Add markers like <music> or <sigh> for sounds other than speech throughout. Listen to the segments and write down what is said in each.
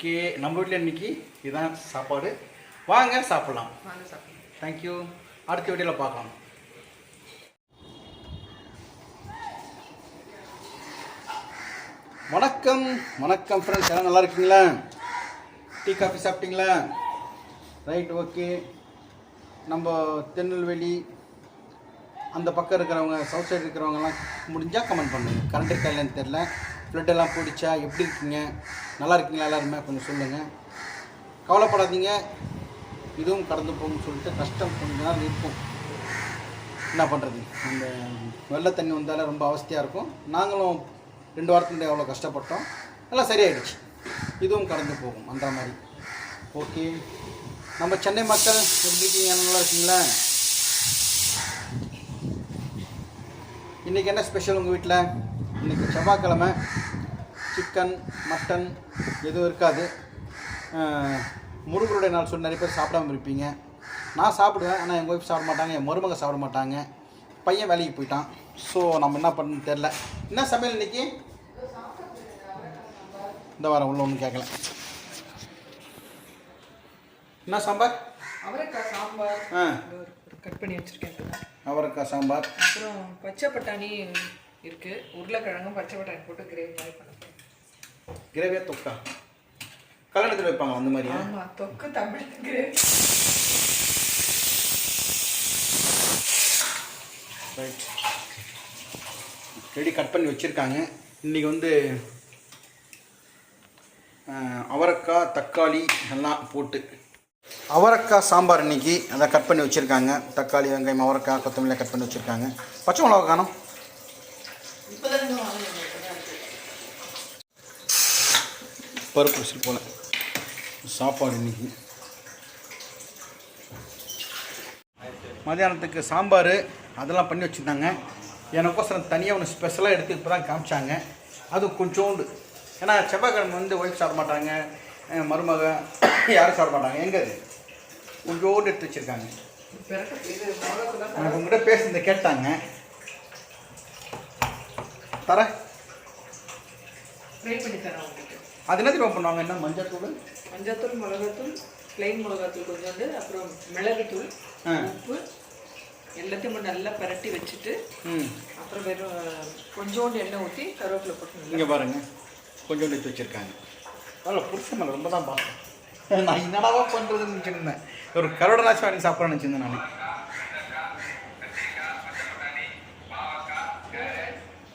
Okay நம்ம வீட்டில் இன்னைக்கு இதுதான் சாப்பாடு. வாங்க சாப்பிட்லாம். வாங்க சாப்பிடுங்க தேங்க்யூ அடுத்த வீடியோவில் பார்க்கலாம். வணக்கம் வணக்கம் ஃப்ரெண்ட்ஸ் எல்லாம் நல்லா இருக்கீங்களா? டீ காஃபி சாப்பிட்டீங்களா? ரைட் ஓகே நம்ம திருநெல்வேலி அந்த பக்கம் இருக்கிறவங்க சவுத் சைடு இருக்கிறவங்கலாம் முடிஞ்சால் கமெண்ட் பண்ணுங்க. கரண்ட் இருக்கா இல்லைன்னு தெரில ஃப்ளட் எல்லாம் போயிடுச்சா எப்படி இருக்கீங்க? நல்லா இருக்கீங்களா எல்லாருமே? கொஞ்சம் சொல்லுங்கள் கவலைப்படாதீங்க. இதுவும் கடந்து போகும்னு சொல்லிட்டு கஷ்டம் கொஞ்ச நாள் இருக்கும் என்ன பண்ணுறது அந்த வெள்ள தண்ணி வந்தாலே ரொம்ப அவஸ்தையாக இருக்கும். நாங்களும் ரெண்டு வாரத்துக்கு எவ்வளோ கஷ்டப்பட்டோம். எல்லாம் சரியாயிடுச்சு. இதுவும் கடந்து போகும். அந்த மாதிரி. ஓகே. நம்ம சென்னை மக்கள் எப்படி இருக்கீங்க நல்லா இருக்கீங்களா? இன்றைக்கி என்ன ஸ்பெஷல் உங்கள் வீட்டில் இன்றைக்கி செவ்வாய்க்கிழமை. சிக்கன் மட்டன் எதுவும் இருக்காது. முருகருடைய நாள் சொல்லி நிறைய பேர் சாப்பிடாம இருப்பீங்க. நான் சாப்பிடுவேன் ஆனால் எங்கள் ஒய்ஃப் சாப்பிட மாட்டாங்க என் மருமக சாப்பிட மாட்டாங்க. பையன் வேலைக்கு போயிட்டான். ஸோ நம்ம என்ன பண்ணணும்னு தெரில என்ன சமையல் இன்னைக்கு? இந்த வாரம் உள்ள ஒன்றும் கேட்கல. என்ன சாம்பார்? அவரைக்காய் சாம்பார். ஆ. கட் பண்ணி வச்சிருக்கேன். அவரைக்காய் சாம்பார். அப்புறம் பச்சை பட்டாணி இருக்கு. உருளைக்கிழங்கும் பச்சை பட்டாணி போட்டு கிரேவி மாதிரி பண்ணுறேன் கிரேவியா தொக்கா? கல்யாணத்தில் வைப்பாங்க அந்த மாதிரியா? ஆமா தொக்கு Tamil gravy. Right ready cut பண்ணி வச்சுருக்காங்க. இன்றைக்கி வந்து அவரைக்காய் தக்காளி எல்லாம் போட்டு. அவரைக்காய் சாம்பார் இன்னைக்கு அதை கட் பண்ணி வச்சுருக்காங்க. தக்காளி வெங்காயம் அவரைக்காய் கொத்தமல்லி கட் பண்ணி வச்சுருக்காங்க. பச்சை மிளகா காணும். பருப்பு வச்சுட்டு போனேன் சாப்பாடு இன்றைக்கி மதியானத்துக்கு சாம்பார் அதெல்லாம் பண்ணி வச்சுருந்தாங்க. எனக்கோசரம் தனியாக ஒன்று ஸ்பெஷலாக எடுத்து இப்போ தான் காமிச்சாங்க. அது கொஞ்சோண்டு. ஏன்னா செவ்வாய்க்கிழமை வந்து ஒய்ஃப் சாப்பிட மாட்டாங்க. மருமக யாரும் சாப்பிட மாட்டாங்க. எங்கே அது? கொஞ்சோண்டு எடுத்து வச்சுருக்காங்க. எனக்கு உங்ககிட்ட பேசுனதை கேட்டாங்க. தர ட்ரை பண்ணி தரேன் உங்களுக்கு. அது என்ன தெரியுமா பண்ணுவாங்க என்ன மஞ்சள் தூள் மஞ்சத்தூள் மிளகாத்தூள் பிளெயின் மிளகாத்தூள் கொஞ்சோண்டு அப்புறம் மிளகுத்தூள். உப்பு எல்லாத்தையும் நல்லா பிரட்டி வச்சுட்டு ம். அப்புறம் வெறும் கொஞ்சோண்டு எண்ணெய் ஊற்றி கருவேப்பிலை போட்டு இங்கே பாருங்க கொஞ்சோண்டு எடுத்து வச்சுருக்காங்க. அதில் புருஷன் மேலே ரொம்ப தான் பார்த்தேன் <laughs> நான் என்னடாவா பண்ணுறதுன்னு நினச்சிருந்தேன். ஒரு கரோட நாச்சு வாங்கி சாப்பிட்றேன்னு நினச்சிருந்தேன் நான்.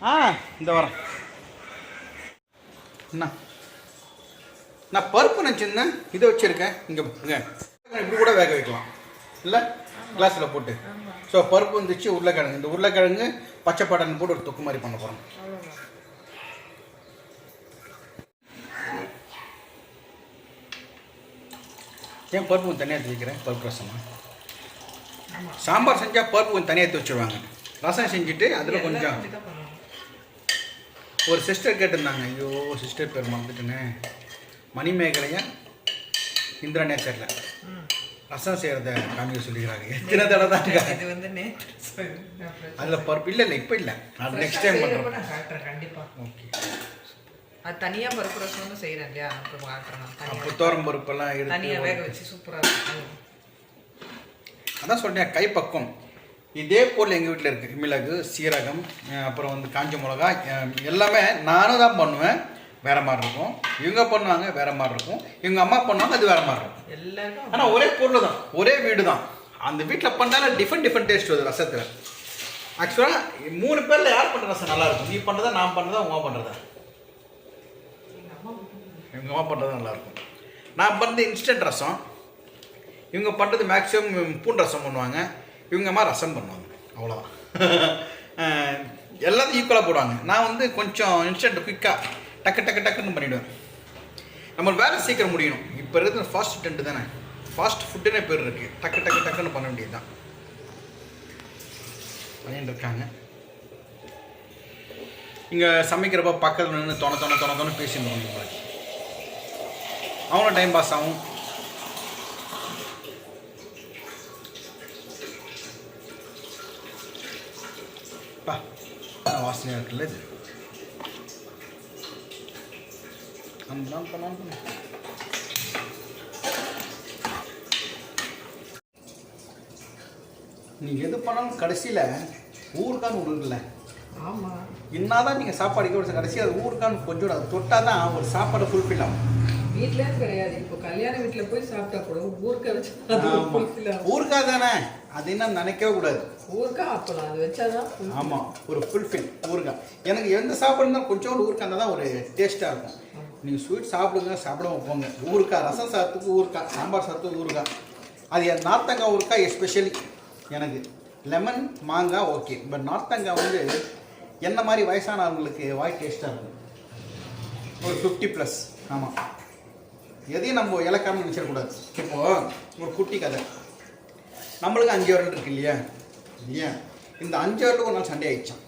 ஆ இந்த வரேன் என்ன? நான் பருப்பு நினச்சிருந்தேன். இதை வச்சுருக்கேன். இங்கே இங்கே இப்படி கூட வேக வைக்கலாம். இல்லை? கிளாஸில் போட்டு. ஸோ பருப்பு வந்துச்சு உருளைக்கிழங்கு. இந்த உருளைக்கிழங்கு பச்சை பட்டாணி போட்டு ஒரு தொக்கு மாதிரி பண்ண போகிறோம் ஏன் பருப்பு கொஞ்சம் தனியாக எடுத்து வைக்கிறேன்? பருப்பு ரசமா? சாம்பார் செஞ்சால் பருப்பு கொஞ்சம் தனியாக எடுத்து வச்சுருவாங்க. ரசம் செஞ்சுட்டு அதில் கொஞ்சம். ஒரு சிஸ்டர் கேட்டிருந்தாங்க. ஐயோ சிஸ்டர் பேர் மறந்துட்டேனே. மணிமேகலையா இந்திரா நேச்சரில். ரசம் செய்கிறத காமிக்க சொல்லிக்கிறாங்க. எத்தனை தடவை தான் இருக்கா இது வந்து நேற்று. அதில் பருப்பு இல்லை இல்லை இப்போ இல்லை. அது நெக்ஸ்ட் டைம் செய்யறப்ப பண்ணுறோம் நான் காட்டுறேன் கண்டிப்பா. ஓகே அது தனியா பருப்பு ரசம்னு செய்யறேன் இல்லையா? அப்புறம் காட்டுறேன் நான். அப்போ தோரம் பருப்பெல்லாம் தனியா வேக எடுத்து வச்சு சூப்பரா இருக்கும். அதான் சொல்கிறேன் கைப்பக்கம் இதே போல் எங்கள் வீட்டில் இருக்குது மிளகு சீரகம் அப்புறம் வந்து காஞ்ச மிளகா எல்லாமே நானும் தான் பண்ணுவேன். வேற மாதிரி இருக்கும். இவங்க பண்ணுவாங்க வேற மாதிரி இருக்கும். இவங்க அம்மா பண்ணுவாங்க அது வேற மாதிரி இருக்கும். எல்லாருக்கும் ஆனால் ஒரே பொருள் தான் ஒரே வீடு தான் அந்த வீட்டில் பண்ணாலும் டிஃப்ரெண்ட் டிஃப்ரெண்ட் டேஸ்ட் வருது ரசத்தில். ஆக்சுவலாக மூணு பேரில் யார் பண்ணுற ரசம் நல்லா இருக்கும்? நீ பண்ணுறதா நான் பண்ணுறதா உங்க அம்மா பண்ணுறதா இவங்க அம்மா பண்ணுறது நல்லாயிருக்கும் நான் பண்ணுறது இன்ஸ்டன்ட் ரசம். இவங்க பண்ணுறது மேக்ஸிமம் பூண்டு ரசம் பண்ணுவாங்க. இவங்க அம்மா ரசம் பண்ணுவாங்க. அவ்வளோதான் <laughs> எல்லாத்தையும் ஈக்குவலாக போடுவாங்க. நான் வந்து கொஞ்சம் இன்ஸ்டன்ட் குயிக்காக டக்கு டக்கு டக்குன்னு பண்ணிவிடுவேன் நம்ம வேலை சீக்கிரம் முடியணும். இப்போ இருக்கிறது ஃபாஸ்ட் டென்ட் தானே? ஃபாஸ்ட் ஃபுட்டுனே பேர் இருக்குது டக்கு டக்கு டக்குன்னு பண்ண வேண்டியது தான் பண்ணிட்டு இருக்காங்க. இங்கே சமைக்கிறப்ப பக்கத்தில் நின்று தொண தொண தொண தொண பேசிட்டு இருப்பாங்க அவனும் டைம் பாஸ் ஆகும். பா வாசனையாக இருக்குல்ல இது? સમજાવ તમારું ને நீங்கள் எது பண்ணாலும் கடைசியில் ஊருக்கான்னு விடுங்கல ஆமாம் என்னதான் நீங்கள் சாப்பாடு கூட கடைசியில் அது ஊருக்கான்னு கொஞ்சம் அது தொட்டால் தான் ஒரு சாப்பாடு ஃபுல்ஃபில் ஆகும். வீட்டிலேயும் கிடையாது. இப்போ கல்யாண வீட்டில் போய் சாப்பிட்டா கூட ஊருக்கா வச்சு ஊருக்கா தானே? அது என்ன நினைக்கவே கூடாது. ஊருக்கா அப்பலாம் அது வச்சாதான் ஆமாம் ஒரு ஃபுல்ஃபில் ஊருக்கா எனக்கு எந்த சாப்பாடுனா கொஞ்சோண்டு ஊருக்கா இருந்தால் தான் ஒரு டேஸ்ட்டாக இருக்கும். நீங்கள் ஸ்வீட் சாப்பிடுங்க சாப்பிடாம போங்க. ஊருக்கா ரசம் சாத்துக்கு ஊருக்கா சாம்பார் சாத்துக்கு ஊருக்கா அது என் நார்த்தங்காய் ஊருக்கா எஸ்பெஷலி எனக்கு. லெமன் மாங்காய் ஓகே பட் நார்த்தங்காய் வந்து என்ன மாதிரி வயசானவங்களுக்கு வாய் டேஸ்ட்டாக இருக்கும்? ஒரு ஃபிஃப்டி ப்ளஸ் ஆமாம் எதையும் நம்ம இலக்காமல் நினச்சிடக்கூடாது. இப்போது ஒரு குட்டி கதை. நம்மளுக்கு அஞ்சு வருடம் இருக்கு இல்லையா? இல்லையா? இந்த அஞ்சு வருடம் ஒரு நாள் சண்டே ஆயிடுச்சான்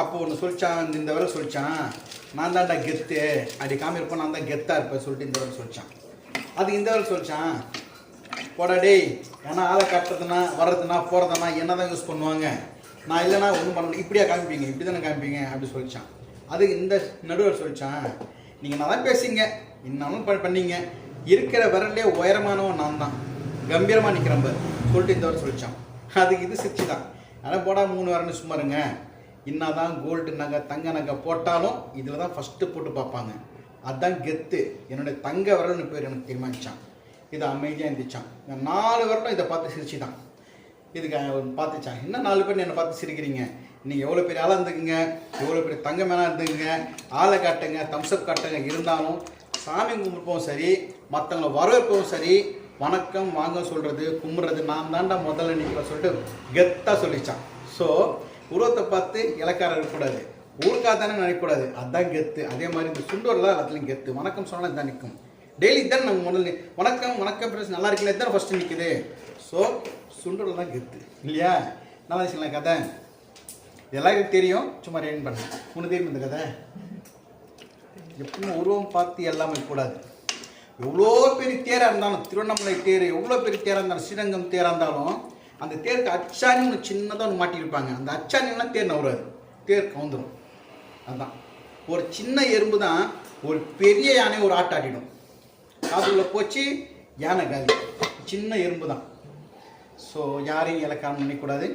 அப்போது ஒன்று சொல்லிச்சான் இந்த வேலை சொல்லிச்சான். நான் தான்டா கெத்து. அப்படி காமிருப்போம் நான் தான் கெத்தாக இருப்பேன் சொல்லிட்டு இந்த வரல் சொல்லிச்சான். அது இந்த வரல் சொல்லிச்சான். போடா டேய் ஏன்னா ஆளை கட்டுறதுனா வர்றதுனா போகிறதுனா என்ன தான் யூஸ் பண்ணுவாங்க? நான் இல்லைனா ஒன்றும் பண்ண முடியும் இப்படியா காமிப்பீங்க இப்படி தானே காமிப்பீங்க அப்படி சொல்லிச்சான். அது இந்த நடுவர் சொல்லிச்சான். நீங்கள் நல்லா பேசிங்க இன்னமும் பண்ணீங்க. இருக்கிற விரல்லே உயரமானவன் நான் தான் கம்பீரமாக நிற்கிறேன் பாரு சொல்லிட்டு இந்த வரை சொல்லிச்சான். அதுக்கு இது சிரிச்சு தான். ஆனால் போடா மூணு வரணும் சும்மா இருங்க. என்னதான் கோல்டு நகை தங்க நகை போட்டாலும் இதில் தான் ஃபஸ்ட்டு போட்டு பார்ப்பாங்க. அதுதான் கெத்து. என்னுடைய தங்க விரல்னு பேர் எனக்கு தீர்மானிச்சான். இது அமைதியாக இருந்துச்சான் நான் நாலு வருடம் இதை பார்த்து சிரிச்சு தான் இதுக்கு பார்த்துச்சான். இன்னும் நாலு பேர் என்னை பார்த்து சிரிக்கிறீங்க? நீங்கள் எவ்வளோ பெரிய ஆளாக இருந்துக்குங்க? எவ்வளோ பெரிய தங்க மேனாக இருந்துக்குங்க? ஆளை காட்டுங்க தம்ஸ்அப் காட்டுங்க. இருந்தாலும் சாமி கும்பிட்போம் சரி மற்றவங்கள வரவேற்பவும் சரி வணக்கம் வாங்க சொல்கிறது கும்பிட்றது நான் தாண்டா முதல்ல நிற்கிற சொல்லிட்டு கெத்தாக சொல்லிச்சான். ஸோ உருவத்தை பார்த்து இலக்காரம் இருக்கக்கூடாது. ஊருக்காக தானே நினைக்கக்கூடாது. அதுதான் கெத்து. அதே மாதிரி இந்த சுண்டூரில் எல்லாத்துலையும் கெத்து. வணக்கம் சொன்னால் இதான் நிற்கும். டெய்லி தான் நம்ம முதல்ல வணக்கம் வணக்கம் ஃப்ரெண்ட்ஸ் நல்லா இருக்குல்ல தான் ஃபஸ்ட்டு நிற்குது ஸோ சுண்டூரில் தான் கெத்து. இல்லையா? நல்லா இருந்துச்சுங்களா கதை? இதெல்லாம் எனக்கு தெரியும். சும்மா ரெயின் பண்ணேன் உனக்கு தெரியும் இந்த கதை? எப்பவும் உருவம் பார்த்து எல்லாமே கூடாது. எவ்வளோ பெரிய தேராக இருந்தாலும் திருவண்ணாமலை தேர் எவ்வளோ பெரிய தேராக இருந்தாலும் ஸ்ரீரங்கம் தேராக இருந்தாலும் அந்த தேருக்கு அச்சாணி ஒன்று சின்னதாக ஒன்று மாட்டியிருப்பாங்க. அந்த அச்சாணிலாம் தேர் நவராது தேர் கவுந்துடும் அதுதான் ஒரு சின்ன எறும்பு தான் ஒரு பெரிய யானை ஒரு ஆட்டாடிடும் ஆட்டிடும். போச்சு யானை காலி. சின்ன எறும்பு தான். ஸோ யாரையும் இலக்காரம் நினைக்கக்கூடாது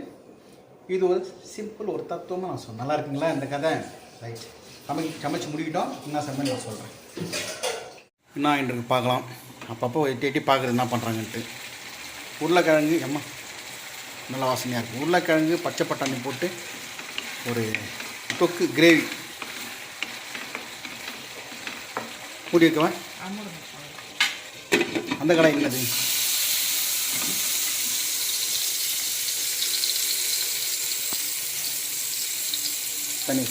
இது ஒரு சிம்பிள் ஒரு தத்துவமாக நான் சொன்னேன் நல்லா இருக்குங்களா இந்த கதை? ரைட் சமைச்சு சமைச்சு முடிக்கிட்டோம். என்ன சமையல் நான் சொல்கிறேன் என்ன இன்றைக்கு பார்க்கலாம். அப்பப்போ எட்டி எட்டி பார்க்குறது என்ன பண்ணுறாங்கன்ட்டு உருளைக்கிழங்கு எம்மா நல்ல வாசனையாக இருக்குது உருளைக்கிழங்கு பச்சை பட்டாணி போட்டு ஒரு தொக்கு கிரேவி. மூடி வைக்கவா? அந்த கடை என்னது தனி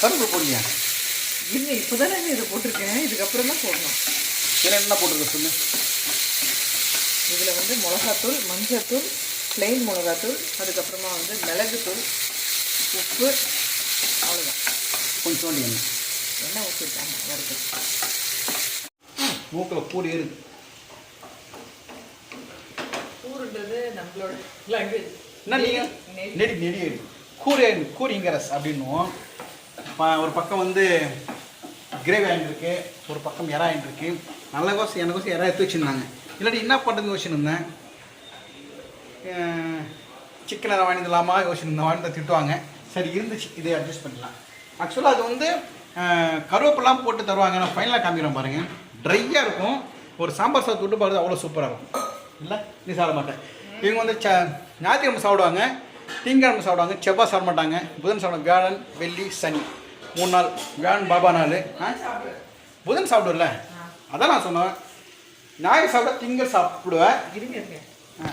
கருப்பு போடலையா இல்லை இப்போதானே இதை போட்டிருக்கேன். இதுக்கப்புறம் தான் போடணும் என்ன போட்டிருக்க சொல்லு? இதில் வந்து மிளகாத்தூள் மஞ்சத்தூள் plain மிளகாத்தூள் அதுக்கப்புறமா வந்து மிளகுத்தூள் உப்பு அவ்வளோதான் கொஞ்சோண்டு என்ன எண்ணெய். ஊற்றிருக்காங்க வருது மூக்கில் கூடி ஏறு ஊருன்றது நம்மளோட லாங்குவேஜ் என்ன நீங்கள் நெடி நெடி ஏறு கூரி கூரிங்கரஸ் அப்படின்னும் ப- ஒரு பக்கம் வந்து கிரேவி ஆயின் இருக்கு ஒரு பக்கம் ஆயின் இருக்கு நல்ல கோசம் எனக்கு கோசம் எறா எடுத்து வச்சுருந்தாங்க. இல்லாட்டி என்ன பண்ணுறது யோசிச்சுருந்தேன் சிக்கன் வாங்கிடலாமா யோசிச்சுருந்தேன் வாங்கி திட்டுவாங்க. சரி இருந்துச்சு. இதை அட்ஜஸ்ட் பண்ணிடலாம் ஆக்சுவலாக அது வந்து அஹ், கருவேப்பிலாம் போட்டு தருவாங்க. நான் ஃபைனலாக காமிக்கிறேன் பாருங்கள் ட்ரையாக இருக்கும். ஒரு சாம்பார் சாதம் தொட்டு பாருது அவ்வளோ சூப்பராக இருக்கும். இல்லை? நீ சாப்பிட மாட்டேன். இவங்க வந்து ச ஞாயிற்றுக்கிழமை சாப்பிடுவாங்க. திங்கக்கிழமை சாப்பிடுவாங்க. செவ்வாய் சாப்பிட மாட்டாங்க. புதன் சாப்பிடுவாங்க வியாழன் வெள்ளி சனி. மூணு நாள். வியாழன் பாபா நாள். புதன் சாப்பிடுவல அதான் நான் சொன்னேன். ஞாயிறு சாப்பிட திங்கள் சாப்பிடுவேன். இருங்க இருங்க. ஆ.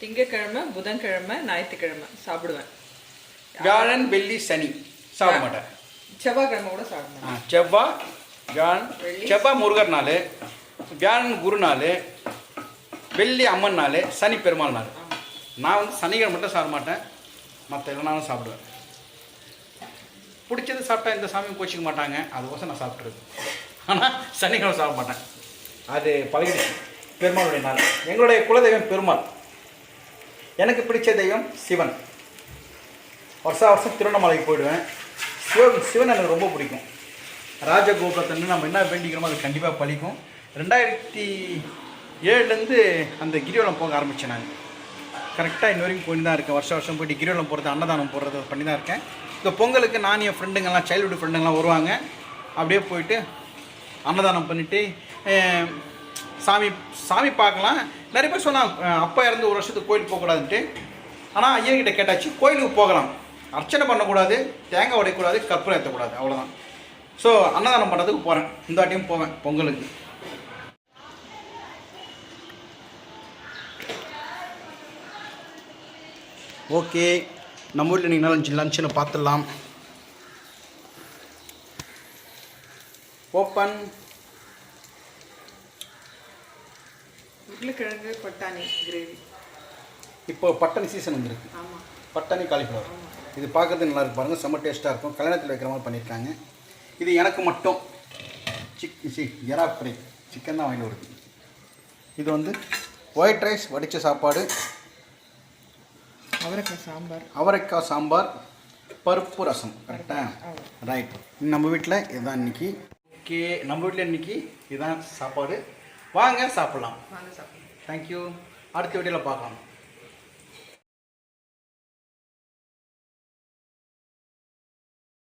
திங்கக்கிழமை புதன்கிழமை ஞாயிற்றுக்கிழமை சாப்பிடுவேன். வியாழன் வெள்ளி சனி சாப்பிட மாட்டேன். செவ்வாய்க்கிழமை கூட சாப்பிடுவேன் செவ்வாய் வியாழன். செவ்வாய் முருகர் நாள் வியாழன் குரு நாள் வெள்ளி அம்மன் நாள் சனி பெருமாள் நாள். நான் வந்து சனிக்கிழமை மட்டும் சாப்பிட மாட்டேன். மற்ற எல்லா நாளும் சாப்பிடுவேன். பிடிச்சது சாப்பிட்டா இந்த சாமி கோச்சிக்க மாட்டாங்க. அதுக்கோசம் நான் சாப்பிட்றது ஆனால் சனிக்கிழமை சாப்பிட மாட்டேன். அது பழகிடுச்சு பெருமாளுடைய நாள். எங்களுடைய குலதெய்வம் பெருமாள். எனக்கு பிடிச்ச தெய்வம் சிவன். வருஷா வருஷம் திருவண்ணாமலைக்கு போயிடுவேன். சிவன் சிவன் எனக்கு ரொம்ப பிடிக்கும். ராஜகோபுரத்துலேருந்து நம்ம என்ன வேண்டிக்கிறோமோ அது கண்டிப்பாக பழிக்கும் ரெண்டாயிரத்தி ஏழுலேருந்து அந்த கிரிவலம் போக ஆரம்பித்தேன் நான். கரெக்டாக இன்ன வரைக்கும் போயிட்டு தான் இருக்கேன். வருஷம் வருஷம் போயிட்டு கிரிவலம் போகிறது அன்னதானம் போடுறது பண்ணி தான் இருக்கேன். இந்த பொங்கலுக்கு நான் என் ஃப்ரெண்டுங்கெல்லாம் சைல்டுஹுட் ஃப்ரெண்டுங்கெல்லாம் வருவாங்க. அப்படியே போயிட்டு அன்னதானம் பண்ணிவிட்டு சாமி சாமி பார்க்கலாம். நிறைய பேர் சொன்னால் அப்பா இறந்து ஒரு வருஷத்துக்கு கோயிலுக்கு போகக்கூடாதுன்ட்டு. ஆனால் ஐயர்கிட்ட கேட்டாச்சு கோயிலுக்கு போகலாம். அர்ச்சனை பண்ணக்கூடாது தேங்காய் உடையக்கூடாது கற்பூரம் ஏற்றக்கூடாது அவ்வளோதான் ஸோ அன்னதானம் பண்ணுறதுக்கு போகிறேன் இந்த வாட்டியும் போவேன் பொங்கலுக்கு. ஓகே நம்ம வீட்டில் நீங்கள் லஞ்ச் லஞ்சுன்னு பார்த்துடலாம். ஓப்பன் உருளைக்கிழங்கு பட்டாணி கிரேவி இப்போ பட்டணி சீசன் வந்திருக்கு. ஆமாம் பட்டாணி காலிஃப்ளவர் இது பார்க்கறது நல்லா இருக்கு பாருங்கள் செம்ம டேஸ்ட்டாக இருக்கும். கல்யாணத்தில் வைக்கிற மாதிரி பண்ணியிருக்காங்க. இது எனக்கு மட்டும். சிக் சி எறா ஃப்ரை சிக்கன் தான் வாங்கி வருது இது வந்து ஒயிட் ரைஸ் வடித்த சாப்பாடு. அவரைக்காய் சாம்பார். அவரைக்காய் சாம்பார். பருப்பு ரசம். கரெக்டாக ரைட் நம்ம வீட்டில் இதுதான் இன்னைக்கு ஓகே நம்ம வீட்டில் இன்னைக்கு இதுதான் சாப்பாடு. வாங்க சாப்பிட்லாம். வாங்க சாப்பிடுங்க தேங்க்யூ அடுத்த வீடியோவில் பார்க்கலாம்.